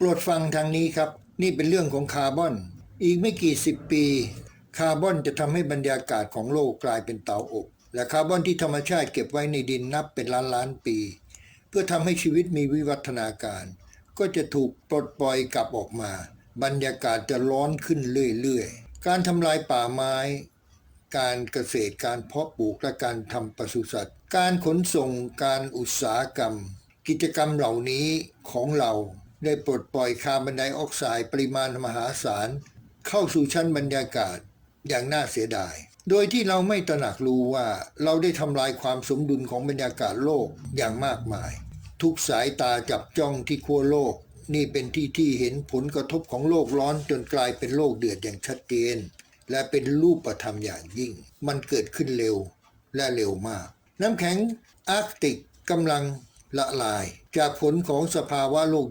โปรดฟังทางนี้ครับ นี่เป็นเรื่องของคาร์บอน อีกไม่กี่สิบปี คาร์บอนจะทำให้บรรยากาศของโลกกลายเป็นเตาอบ และคาร์บอนที่ธรรมชาติเก็บไว้ในดินนับเป็นล้านล้านปี เพื่อทำให้ชีวิตมีวิวัฒนาการ ก็จะถูกปลดปล่อยกลับออกมา บรรยากาศจะร้อนขึ้นเรื่อยๆ การทำลายป่าไม้ การเกษตรการเพาะปลูกและการทำปศุสัตว์ การขนส่งการอุตสาหกรรม กิจกรรมเหล่านี้ของเรา ได้ปลดปล่อยคาร์บอนไดออกไซด์ปริมาณมหาศาล เข้าสู่ชั้นบรรยากาศอย่างน่าเสียดาย โดยที่เราไม่ตระหนักรู้ว่าเราได้ทำลายความสมดุลของบรรยากาศโลกอย่างมากมาย ทุกสายตาจับจ้องที่ขั้วโลก นี่เป็นที่ที่เห็นผลกระทบของโลกร้อนจนกลายเป็นโลกเดือดอย่างชัดเจน และเป็นรูปธรรมอย่างยิ่ง มันเกิดขึ้นเร็วและเร็วมาก น้ำแข็งอาร์กติกกำลังละลาย จากผลของสภาวะโลก